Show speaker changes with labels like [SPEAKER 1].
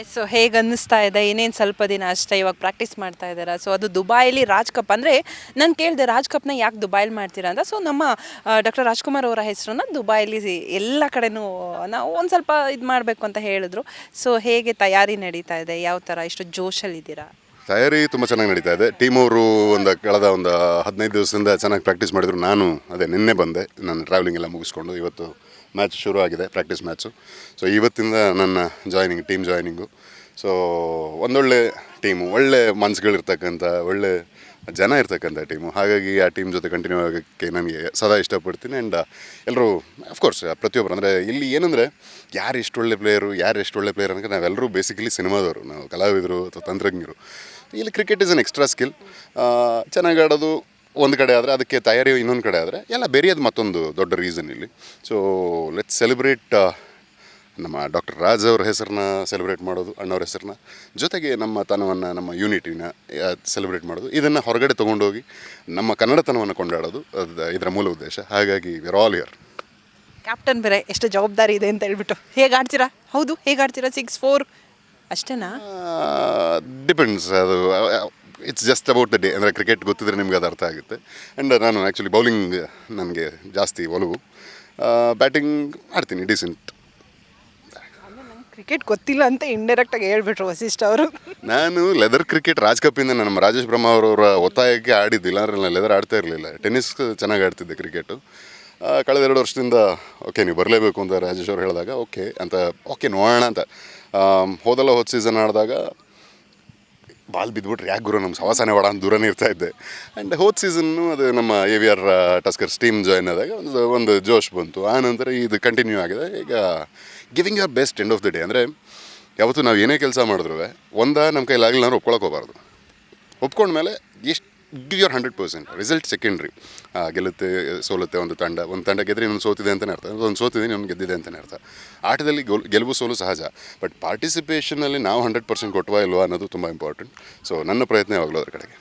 [SPEAKER 1] S so ಹೇಗೆ ಅನ್ನಿಸ್ತಾ ಇದೆ? ಇನ್ನೇನು ಸ್ವಲ್ಪ ದಿನ ಅಷ್ಟೇ ಇವಾಗ ಪ್ರಾಕ್ಟೀಸ್ ಮಾಡ್ತಾ ಇದ್ದಾರೆ? ಸೊ ಅದು ದುಬೈಲಿ ರಾಜ್ ಕಪ್ ಅಂದರೆ ನಾನು ಕೇಳಿದೆ ರಾಜ್ ಕಪ್ನ ಯಾಕೆ ದುಬೈಲಿ ಮಾಡ್ತೀರಾ ಅಂತ. ಸೊ ನಮ್ಮ ಡಾಕ್ಟರ್ ರಾಜ್ಕುಮಾರ್ ಅವರ ಹೆಸರನ್ನ ದುಬೈಲಿ ಎಲ್ಲ ಕಡೆನೂ, ನಾವು ಒಂದು ಸ್ವಲ್ಪ ಇದು ಮಾಡಬೇಕು ಅಂತ ಹೇಳಿದ್ರು. ಸೊ ಹೇಗೆ ತಯಾರಿ ನಡೀತಾ ಇದೆ? ಯಾವ ಥರ ಇಷ್ಟು ಜೋಶಲ್ಲಿದ್ದೀರಾ
[SPEAKER 2] ತಯಾರಿ ತುಂಬ ಚೆನ್ನಾಗಿ ನಡೀತಾ ಇದೆ. ಟೀಮ್ ಅವರು ಒಂದು ಕಳೆದ ಒಂದು ಹದಿನೈದು ದಿವಸದಿಂದ ಚೆನ್ನಾಗಿ ಪ್ರಾಕ್ಟೀಸ್ ಮಾಡಿದ್ರು. ನಾನು ಅದೇ ನಿನ್ನೆ ಬಂದೆ. ನಾನು ಟ್ರಾವೆಲಿಂಗ್ ಎಲ್ಲ ಮುಗಿಸ್ಕೊಂಡು ಇವತ್ತು ಮ್ಯಾಚ್ ಶುರು ಆಗಿದೆ ಪ್ರಾಕ್ಟೀಸ್ ಮ್ಯಾಚು ಸೊ ಇವತ್ತಿಂದ ನನ್ನ ಜಾಯ್ನಿಂಗ್ ಟೀಮ್ ಜಾಯ್ನಿಂಗು ಸೊ ಒಂದೊಳ್ಳೆ ಟೀಮು ಒಳ್ಳೆ ಮನ್ಸುಗಳಿರ್ತಕ್ಕಂಥ, ಒಳ್ಳೆ ಜನ ಇರ್ತಕ್ಕಂಥ ಟೀಮು ಹಾಗಾಗಿ ಆ ಟೀಮ್ ಜೊತೆ ಕಂಟಿನ್ಯೂ ಆಗೋಕ್ಕೆ ನನಗೆ ಸದಾ ಇಷ್ಟಪಡ್ತೀನಿ ಆ್ಯಂಡ್ ಎಲ್ಲರೂ ಅಫ್ಕೋರ್ಸ್ ಪ್ರತಿಯೊಬ್ಬರು ಅಂದರೆ ಇಲ್ಲಿ ಏನಂದರೆ, ಯಾರು ಎಷ್ಟು ಒಳ್ಳೆ ಪ್ಲೇಯರು ಯಾರು ಎಷ್ಟು ಒಳ್ಳೆ ಪ್ಲೇಯರ್ ಅಂದರೆ ನಾವೆಲ್ಲರೂ ಬೇಸಿಕಲಿ ಸಿನಿಮಾದವರು ನಾವು ಕಲಾವಿದರು ಅಥವಾ ತಂತ್ರಜ್ಞರು. ಇಲ್ಲಿ cricket is an extra skill ಚೆನ್ನಾಗಿ ಆಡೋದು ಒಂದು ಕಡೆ ಆದರೆ ಅದಕ್ಕೆ ತಯಾರಿ ಇನ್ನೊಂದು ಕಡೆ ಆದರೆ ಎಲ್ಲ ಬೆರೆಯೋದು ಮತ್ತೊಂದು ದೊಡ್ಡ ರೀಸನ್ ಇಲ್ಲಿ. ಸೊ ಲೆಟ್ಸ್ ಸೆಲೆಬ್ರೇಟ್ ನಮ್ಮ ಡಾಕ್ಟರ್ ರಾಜ್ ಅವ್ರ ಹೆಸರನ್ನ ಸೆಲೆಬ್ರೇಟ್ ಮಾಡೋದು, ಅಣ್ಣವ್ರ ಹೆಸರನ್ನ ಜೊತೆಗೆ ನಮ್ಮ ತನವನ್ನು, ನಮ್ಮ ಯೂನಿಟಿನ ಸೆಲೆಬ್ರೇಟ್ ಮಾಡೋದು. ಇದನ್ನು ಹೊರಗಡೆ ತೊಗೊಂಡೋಗಿ ನಮ್ಮ ಕನ್ನಡತನವನ್ನು ಕೊಂಡಾಡೋದು, ಅದು ಇದರ ಮೂಲ ಉದ್ದೇಶ. ಹಾಗಾಗಿ ವಿರ್ ಆಲ್ ಇಯರ್
[SPEAKER 1] ಕ್ಯಾಪ್ಟನ್ ಬೇರೆ, ಎಷ್ಟು ಜವಾಬ್ದಾರಿ ಇದೆ ಅಂತ ಹೇಳ್ಬಿಟ್ಟು. ಹೇಗೆ ಆಡ್ತೀರಾ? ಹೌದು, ಹೇಗೆ ಆಡ್ತೀರಾ? ಸಿಕ್ಸ್ ಫೋರ್ ಅಷ್ಟೇನಾ?
[SPEAKER 2] ಡಿಪೆಂಡ್ಸ್ ಅದು it's just about the day ಅಂದರೆ ಕ್ರಿಕೆಟ್ ಗೊತ್ತಿದ್ರೆ ನಿಮ್ಗೆ ಅದು ಅರ್ಥ ಆಗುತ್ತೆ. ಆ್ಯಂಡ್ ನಾನು ಆ್ಯಕ್ಚುಲಿ ಬೌಲಿಂಗ್ ನನಗೆ ಜಾಸ್ತಿ ಒಲವು. ಬ್ಯಾಟಿಂಗ್ ಆಡ್ತೀನಿ ಡಿಸೆಂಟ್
[SPEAKER 1] ಕ್ರಿಕೆಟ್ ಗೊತ್ತಿಲ್ಲ ಅಂತ ಇಂಡೈರೆಕ್ಟಾಗಿ ಹೇಳ್ಬಿಟ್ರು ವಸಿಷ್ಠ ಅವರು.
[SPEAKER 2] ನಾನು ಲೆದರ್ ಕ್ರಿಕೆಟ್ ರಾಜ್ ಕಪ್ಪಿಂದ ನಮ್ಮ ರಾಜೇಶ್ ಬ್ರಹ್ಮ ಅವರವರ ಒತ್ತಾಯಕ್ಕೆ ಆಡಿದ್ದಿಲ್ಲ. ಅಂದರೆ ನಾನು ಲೆದರ್ ಆಡ್ತಾ ಇರಲಿಲ್ಲ. ಟೆನ್ನಿಸ್ ಚೆನ್ನಾಗಿ ಆಡ್ತಿದ್ದೆ ಕ್ರಿಕೆಟು ಕಳೆದ ಎರಡು ವರ್ಷದಿಂದ ಓಕೆ ನೀವು ಬರಲೇಬೇಕು ಅಂತ ರಾಜೇಶ್ ಅವರು ಹೇಳಿದಾಗ ಓಕೆ ಅಂತ ಓಕೆ ನೋಡೋಣ ಅಂತ. ಹೋದಲ್ಲ ಹೋದ ಸೀಸನ್ ಆಡಿದಾಗ, ಬಾಲ್ ಬಿದ್ದುಬಿಟ್ರೆ ಯಾಕೆ ಗುರು ನಮ್ಮ ಸವಾಸನೆ ಬೇಡ ಅಂತ ದೂರನೇ ಇರ್ತಾ ಇದ್ದೆ. ಆ್ಯಂಡ್ ಹೋದ ಸೀಸನ್ನು ಅದು ನಮ್ಮ A V R Tuskers team join ಆದಾಗ ಒಂದು ಒಂದು ಜೋಶ್ ಬಂತು. ಆ ನಂತರ ಇದು ಕಂಟಿನ್ಯೂ ಆಗಿದೆ. ಈಗ giving your best end of the day ಅಂದರೆ, ಯಾವತ್ತೂ ನಾವು ಏನೇ ಕೆಲಸ ಮಾಡಿದ್ರು ಒಂದ ನಮ್ಮ ಕೈಲಾಗಲಿ ನಾನು ಒಪ್ಕೊಳಕ್ಕೆ ಹೋಗಬಾರ್ದು. ಒಪ್ಕೊಂಡ್ಮೇಲೆ ಎಷ್ಟು give your hundred percent result secondary ಗೆಲ್ಲುತ್ತೆ, ಸೋಲುತ್ತೆ ಒಂದು ತಂಡ. ಒಂದು ತಂಡ ಗೆದ್ದರೆ ಇನ್ನೊಂದು ಸೋತಿದೆ ಅಂತಲೇ ಅರ್ಥ. ಒಂದು ಸೋತಿದೆ ಇನ್ನೊಂದು ಗೆದ್ದಿದೆ ಅಂತಲೇ ಅರ್ಥ. ಆಟದಲ್ಲಿ ಗೋಲ್, ಗೆಲುವು, ಸೋಲು ಸಹಜ. ಬಟ್ ಪಾರ್ಟಿಸಿಪೇಷನಲ್ಲಿ ನಾವು ಹಂಡ್ರೆಡ್ ಪರ್ಸೆಂಟ್ ಕೊಟ್ಟವಾ ಇಲ್ವಾ ಅನ್ನೋದು ತುಂಬ ಇಂಪಾರ್ಟೆಂಟ್ ಸೊ ನನ್ನ ಪ್ರಯತ್ನ ಯಾವಾಗಲೂ ಅದ್ರ ಕಡೆಗೆ.